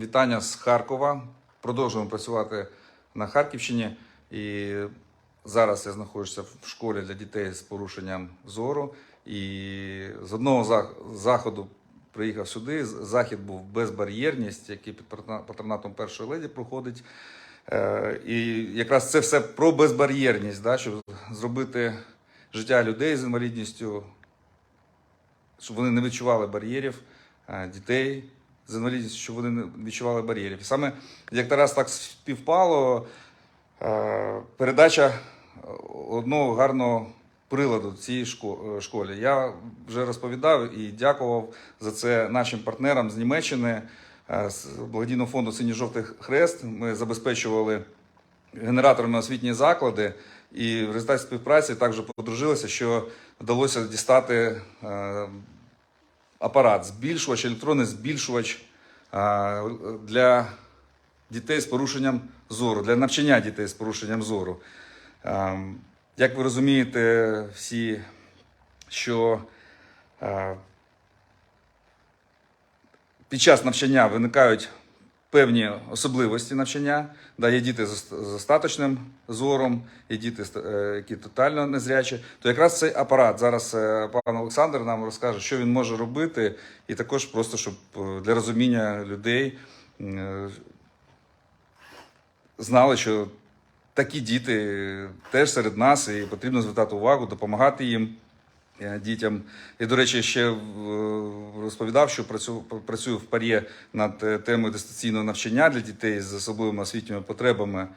Вітання з Харкова. Продовжуємо працювати на Харківщині. І зараз я знаходжуся в школі для дітей з порушенням зору. І з одного заходу приїхав сюди. Захід був безбар'єрність, який під патронатом першої леді проходить. Е, І якраз це все про безбар'єрність, да, щоб зробити життя людей з інвалідністю, щоб вони не відчували бар'єрів, е, дітей з інвалідністю, щоб вони не відчували бар'єрів. Саме як Тарас так співпало, е, передача одного гарного приладу цій е, школі. Я вже розповідав і дякував за це нашим партнерам з Німеччини, е, з благодійного фонду Синьо-жовтий хрест. Ми забезпечували генераторами освітні заклади, і в результаті співпраці також подружилися, що вдалося дістати апарат, збільшувач, електронний збільшувач е, для дітей з порушенням зору, для навчання дітей з порушенням зору. Е, Як ви розумієте, всі, що е, під час навчання виникають певні особливості навчання. Да, є діти з остаточним зором, є діти, е, які тотально незрячі. То якраз цей апарат зараз е, пан Олександр нам розкаже, що він може робити, і також просто щоб е, для розуміння людей знали, що такі діти теж серед нас, і потрібно звертати увагу, допомагати їм. Е, Дітям. І, до речі, ще розповідав, що працю- працюю в парі над е, темою дистанційного навчання для дітей з особливими освітніми потребами.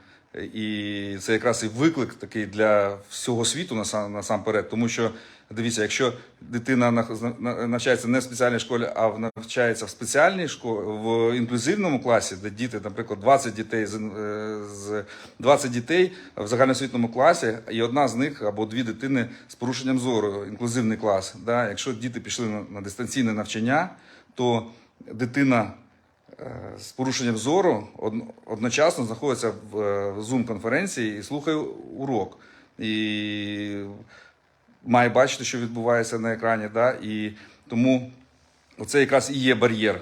І це якраз і виклик такий для всього світу насам- насамперед. Тому що дивіться, якщо дитина навчається не в спеціальній школі, а навчається в спеціальній школі, в інклюзивному класі, де діти, наприклад, 20 дітей з, ін- е, з 20 дітей в загальноосвітньому класі, і одна з них або дві дитини з порушенням зору, інклюзивний клас. Да? Якщо діти пішли на, дистанційне навчання, то дитина е, з порушенням зору одночасно знаходиться е, в Zoom-конференції і слухає урок. І має бачити, що відбувається на екрані. Да? І тому це якраз і є бар'єр,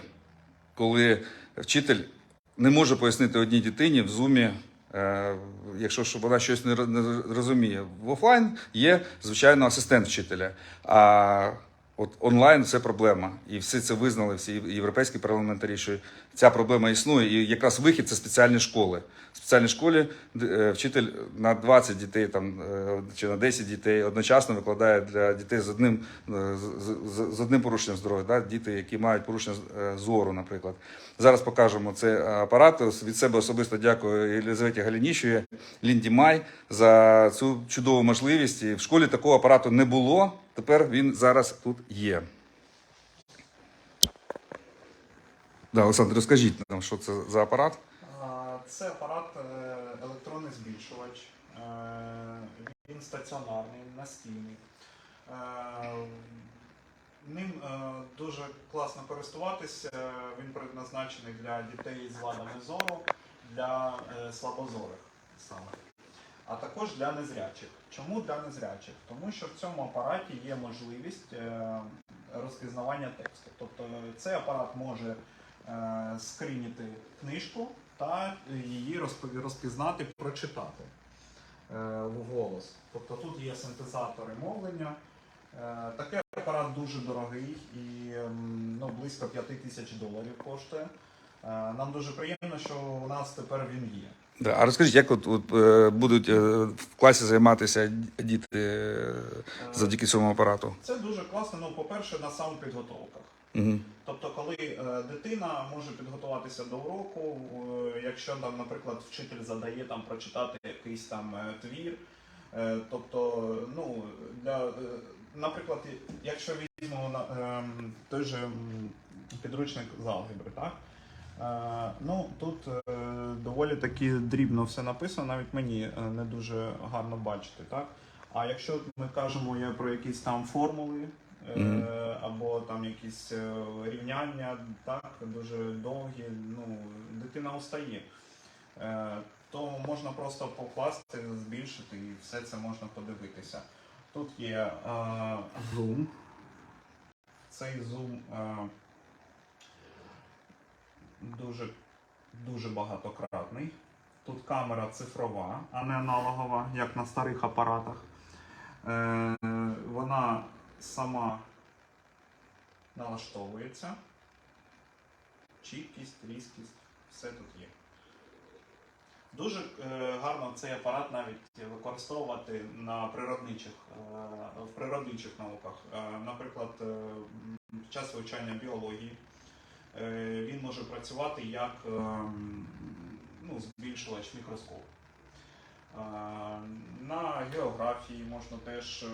коли вчитель не може пояснити одній дитині в зумі, е, якщо ж вона щось не розуміє. В офлайн є, звичайно, асистент вчителя. А от онлайн це проблема. І всі це визнали, всі європейські парламентарі, що ця проблема існує. І якраз вихід це спеціальні школи. В спеціальній школі е, вчитель на 20 дітей там, е, чи на 10 дітей одночасно викладає для дітей з одним, е, з, з- одним порушенням здоров'я, да? діти, які мають порушення зору, наприклад. Зараз покажемо цей апарат. Від себе особисто дякую Єлизаветі Галінішої, Лінді Май за цю чудову можливість. І в школі такого апарату не було. Тепер він зараз тут є. Да, Олександр, розкажіть нам, що це за апарат. Це апарат е, електронний збільшувач. Е, Він стаціонарний, настільний. Е, Ним дуже класно користуватися. Він предназначений для дітей з вадами зору, для слабозорих саме. А також для незрячих. Чому для незрячих? Тому що в цьому апараті є можливість розпізнавання тексту. Тобто цей апарат може е, скриніти книжку та її розпізнати, прочитати е, вголос. Тобто тут є синтезатори мовлення. Е, Такий апарат дуже дорогий і ем, ну, близько 5 тисяч доларів коштує. Нам дуже приємно, що у нас тепер він є. Да. А розкажіть, як от, от, будуть в класі займатися діти завдяки цьому апарату? Це дуже класно. Ну, по-перше, на самопідготовках. Угу. Тобто, коли е, дитина може підготуватися до уроку, е, якщо там, наприклад, вчитель задає там прочитати якийсь там е, твір. Тобто, ну для наприклад, якщо візьмемо на той же підручник з алгебри, так? Ну тут доволі таки дрібно все написано, навіть мені не дуже гарно бачити, так? А якщо ми кажемо я про якісь там формули, е, або там якісь е, рівняння, так, дуже довгі, ну, дитина устає. Е, то можна просто покласти, збільшити і все це можна подивитися. Тут є зум. Цей зум дуже дуже багатократний. Тут камера цифрова, а не аналогова, як на старих апаратах. Вона сама налаштовується. Чіткість, різкість, все тут є. Дуже е, гарно цей апарат навіть використовувати на природничих, е, в природничих науках. Е, наприклад, під час вивчання біології він може працювати як ну, збільшувач мікроскопу. На географії можна теж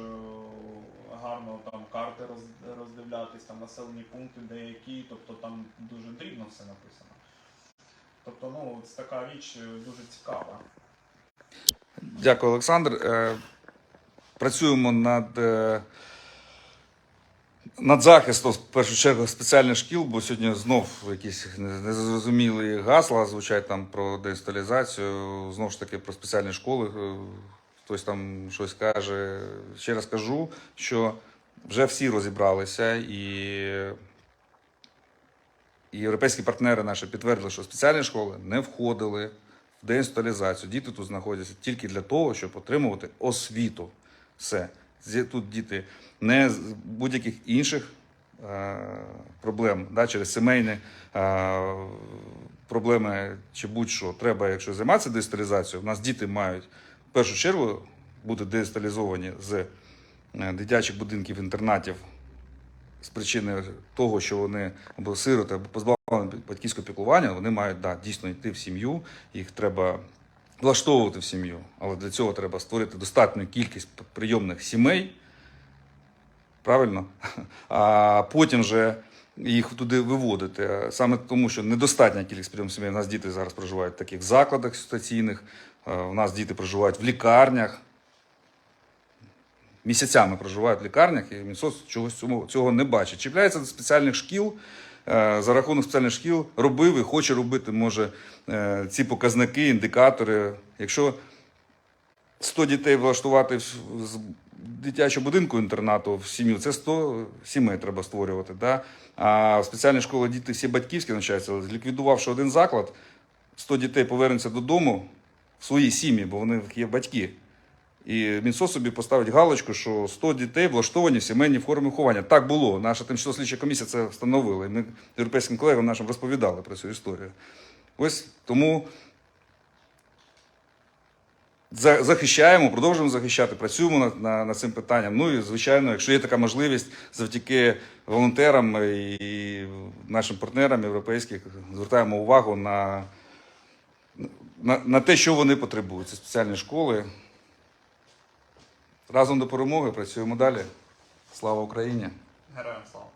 карти роз- роздивлятись, там населені пункти деякі, тобто там дуже дрібно все написано. Тобто, ну, це така річ е, дуже цікава. Дякую, Олександр. Е, Працюємо над, е, над захистом, в першу чергу, спеціальних шкіл, бо сьогодні знов якісь незрозумілі гасла звучать там про деінсталізацію, знову ж таки про спеціальні школи. Хтось там щось каже. Ще раз кажу, що вже всі розібралися і. І європейські партнери наші підтвердили, що спеціальні школи не входили в деінсталізацію. Діти тут знаходяться тільки для того, щоб отримувати освіту. Все. Тут діти не з будь-яких інших е, проблем, да, через сімейні е, проблеми чи будь-що. Треба, якщо займатися деінсталізацією, у нас діти мають в першу чергу бути деінсталізовані з дитячих будинків інтернатів з причини того, що вони або сироти, або позбавлені батьківського піклування, вони мають да, дійсно йти в сім'ю, їх треба влаштовувати в сім'ю. Але для цього треба створити достатню кількість прийомних сімей, правильно? А потім вже їх туди виводити. Саме тому, що недостатня кількість прийомних сімей. У нас діти зараз проживають в таких закладах ситуаційних, е, у нас діти проживають в лікарнях місяцями проживають в лікарнях, і Мінсоц чогось цього, не бачить. Чіпляється до спеціальних шкіл. е, За рахунок спеціальних шкіл робив і хоче робити, може, е, ці показники, індикатори. Якщо 100 дітей влаштувати з дитячого будинку інтернату в сім'ю, це 100 сімей треба створювати. Да? А в спеціальній школі діти всі батьківські навчаються. Ліквідувавши один заклад, 100 дітей повернуться додому в свої сім'ї, бо вони є батьки. І Мінсоц собі поставить галочку, що 100 дітей влаштовані в сімейні форми виховання. Так було. Наша тимчасова слідча комісія це встановила. І ми європейським колегам нашим розповідали про цю історію. Ось тому захищаємо, продовжуємо захищати, працюємо над, на- над цим питанням. Ну і звичайно, якщо є така можливість, завдяки волонтерам і нашим партнерам європейських звертаємо увагу на, на, на те, що вони потребують. Це спеціальні школи. Разом до перемоги працюємо далі. Слава Україні! Героям слава!